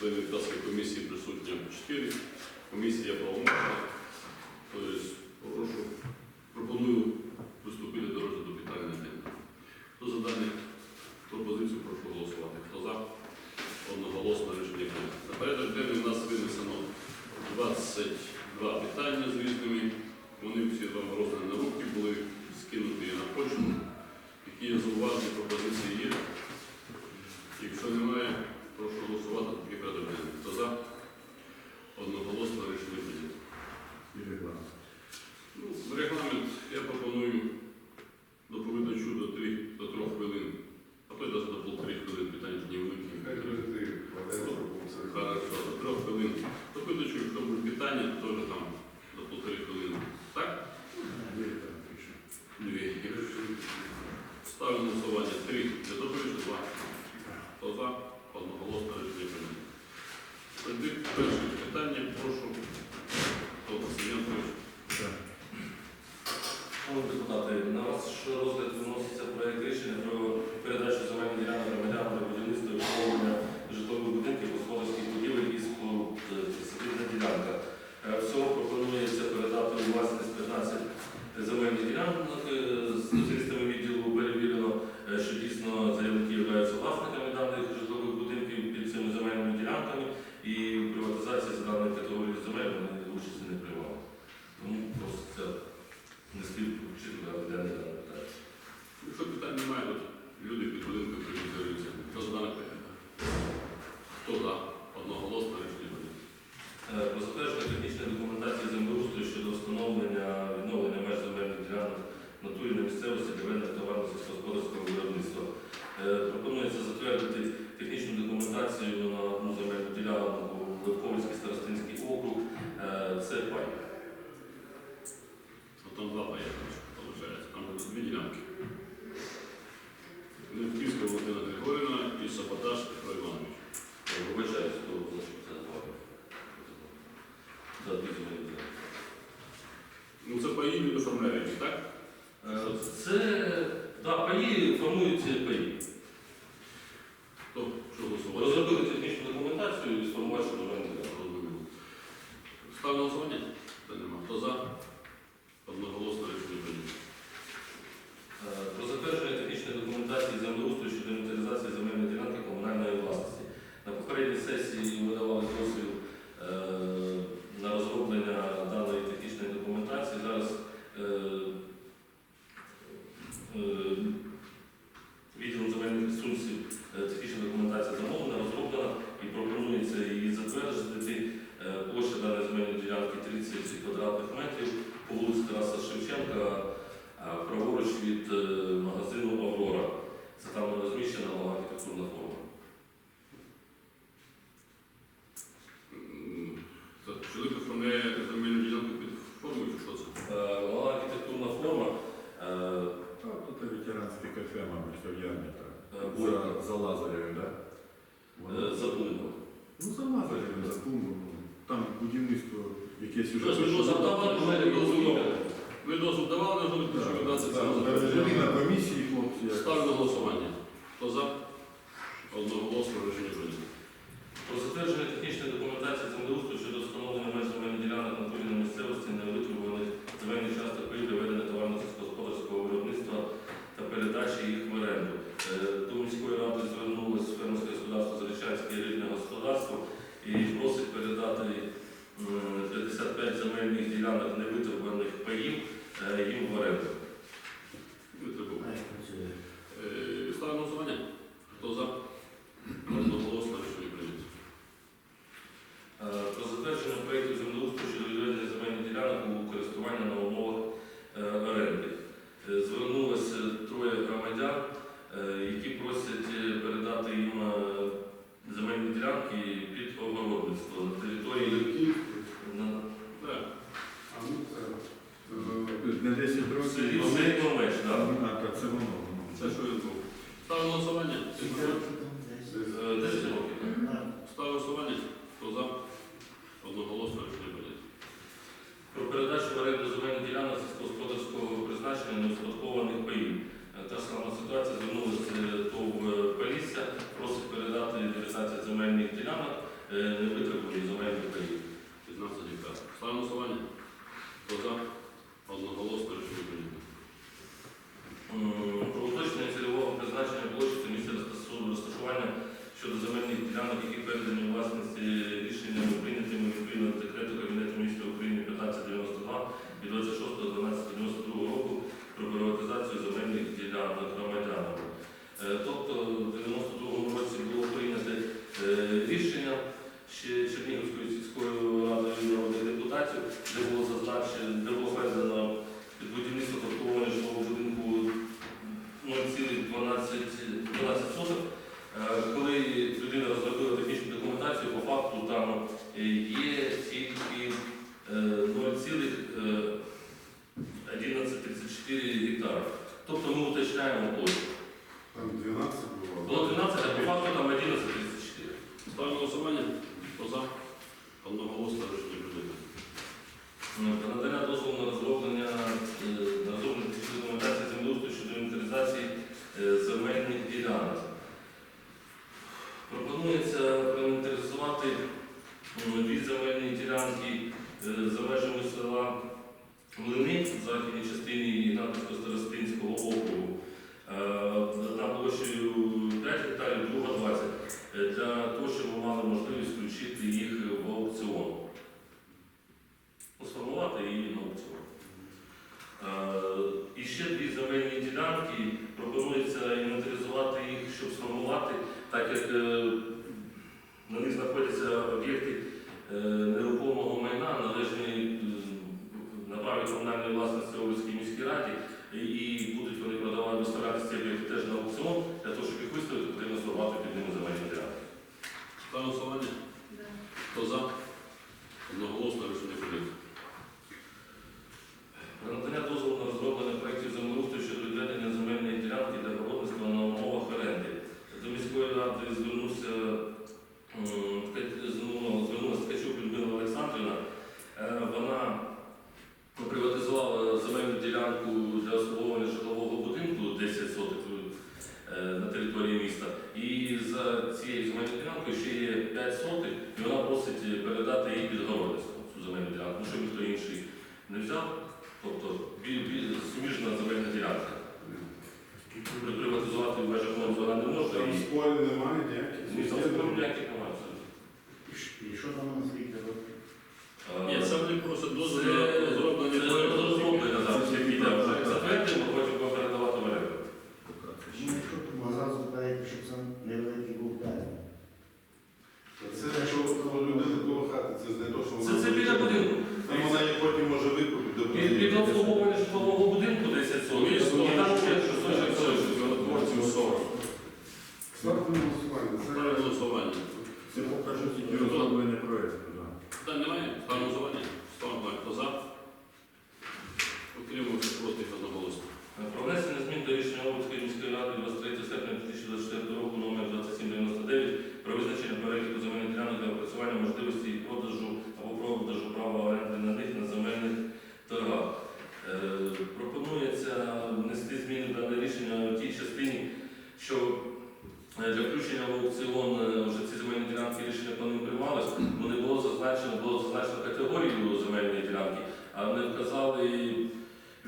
членів часової комісії присутні 4. Комісія правомочна. Тобто, прошу. Лазаревим, так? Да? За Бумом. Ну, за Лазаревим, за Бумом. Там будівництво якесь уже. Ну, ну, ну, ви дозвіл давали, що ви 20 Ставлю голосування. на 10 років. Вони помеш, ну, так. А, так, це воно. Це що я Ставимо голосування. щоб сформувати, так як е, на них знаходяться об'єкти е, нерухомого майна, належні е, на праві комунальної власності Олівській міській раді, і будуть вони продавати виставляти ці об'єкти теж на аукціон, для того, щоб їх виставити, потрібно сформувати під ними земельні матеріали. Голосування? Хто за?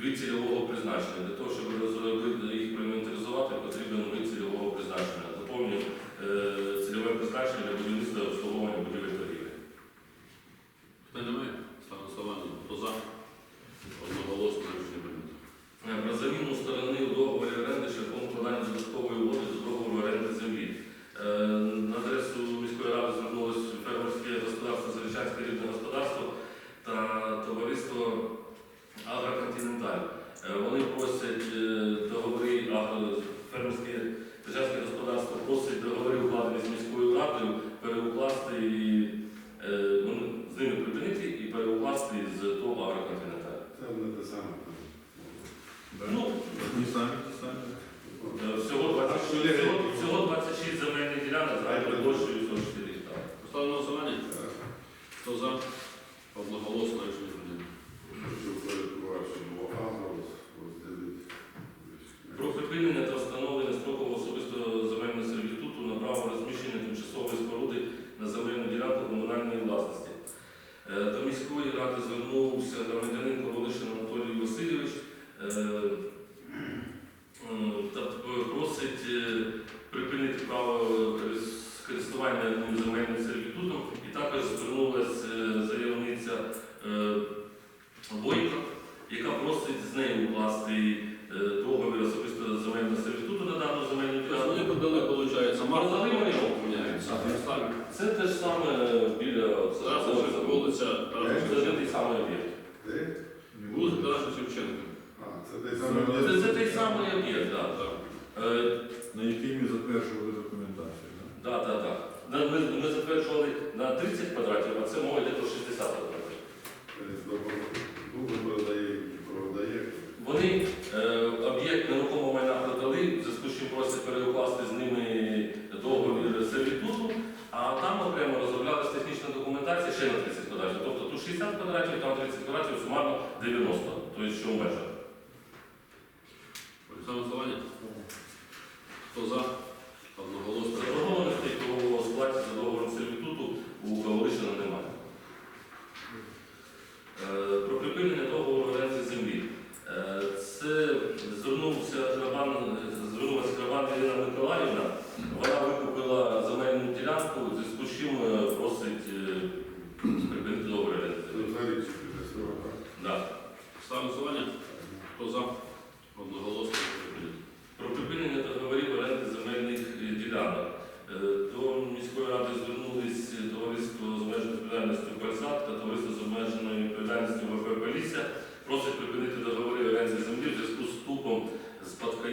від цільового призначення для того, щоб реалізувати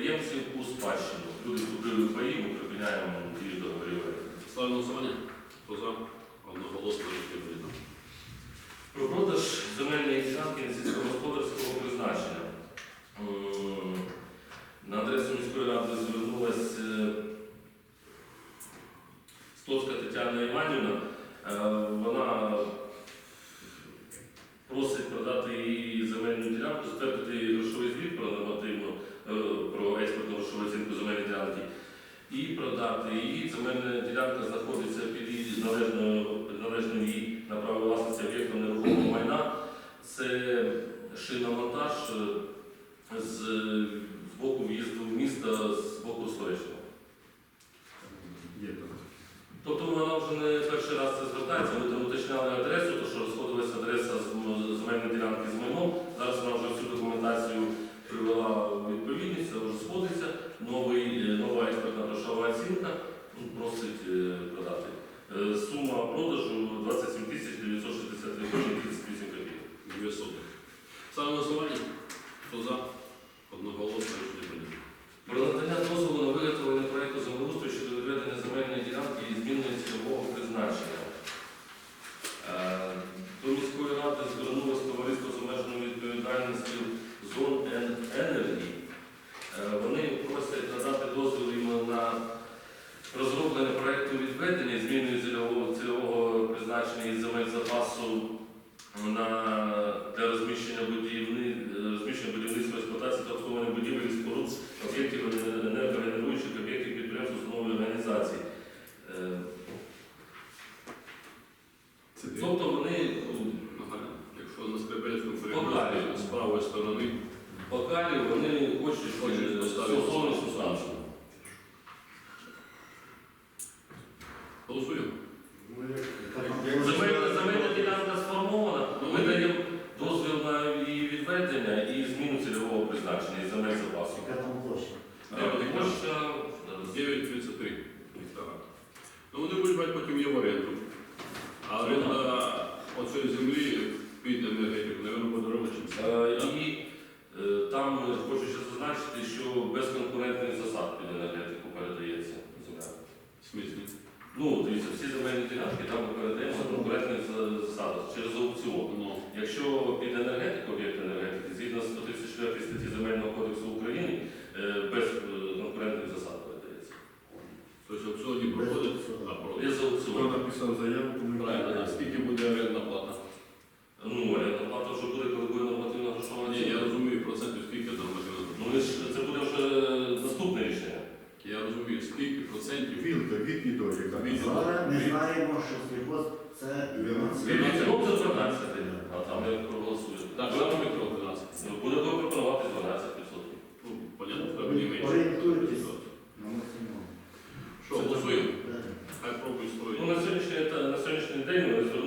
підприємців у спадщину. Люди купили паї, ми припиняємо дії договорів. Ставлю голосування. Хто за? Одноголосно відповідно. Про продаж земельної ділянки сільськогосподарського призначення. На адресу міської ради звернулася Стоцька Тетяна Іванівна. Е, вона мене ділянка знаходиться в під'їзді належно їй на право власності об'єкту нерухомого майна. Це шиномонтаж е, з боку в'їзду в міста, з боку Соречного. цільового призначення. хочуть, хочуть поставити. Стосовно сустанції.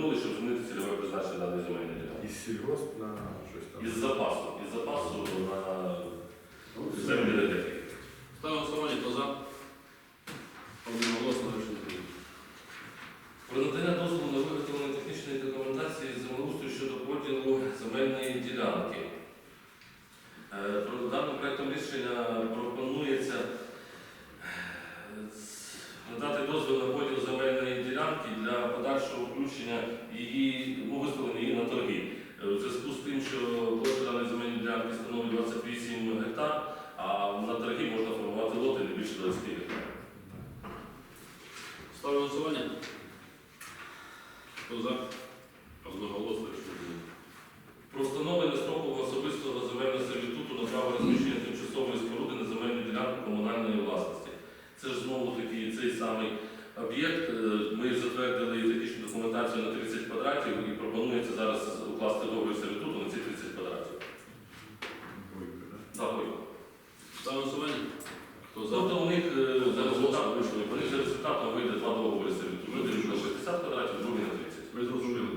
зробили, щоб змінити цільове призначення даної земельної ділянки. Із сільгосп на щось там. Із запасу. Із запасу на ну, землі 28 гектар, а на торги можна формувати лоти не більше 20 гектарів. Ставлю голосування. Хто за? Одноголосно, якщо. Про встановлення строку особистого земельного сервітуту на право розміщення тимчасової споруди на земельну ділянку комунальної власності. Це ж знову таки цей самий об'єкт. Е, ми затвердили технічну документацію на 30 квадратів і пропонується зараз укласти договір сервітуту на ці Заходимо. Ставимо голосування. Тобто у них е, за результатом вийшли. У за результатом вийде два договори серед. Ми дивимося на 60 квадратів, другий на 30. Ми зрозуміли.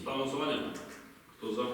Ставимо голосування. Кто за?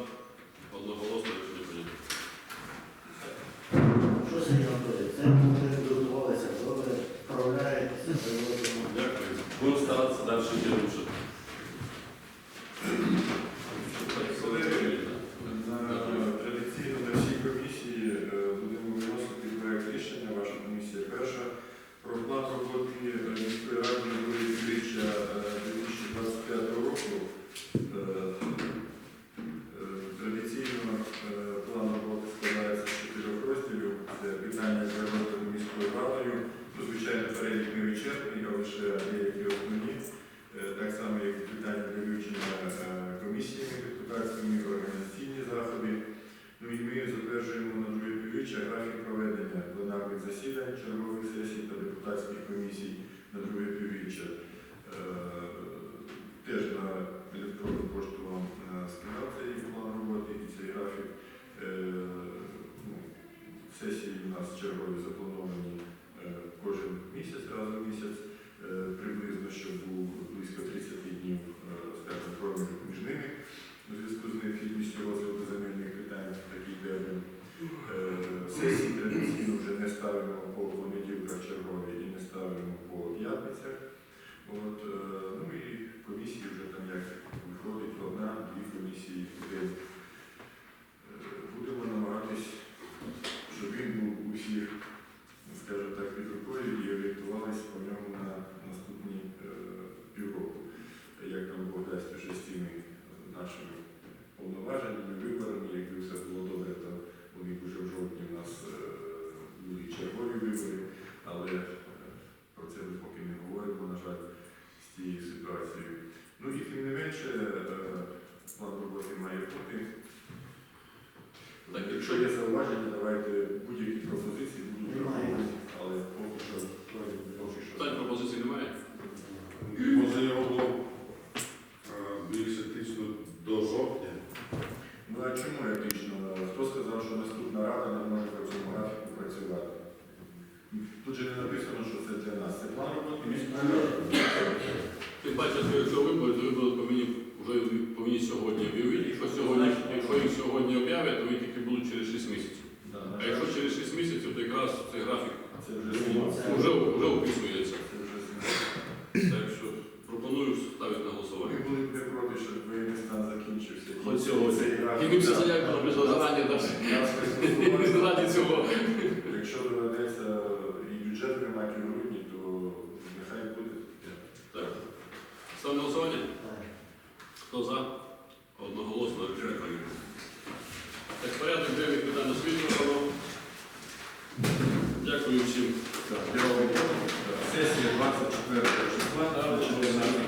з цією ситуацією. Ну і тим не менше, е, план роботи має бути. Так, Якщо є зауваження, давайте будь-які пропозиції. Графік вже. Це зміна. Так що пропоную ставити на голосування. були б не проти, щоб воєнний стан закінчився. Хоч сьогодні. І ми всі да. заявки написали зарані, навіть цього. Якщо доведеться і бюджет приймати у грудні, то нехай буде. Так. Ставимо голосування. так. Хто за? Одноголосно. Так, порядок денний питань освітлювало. Дякую всім. Так, я вам- 24 числа.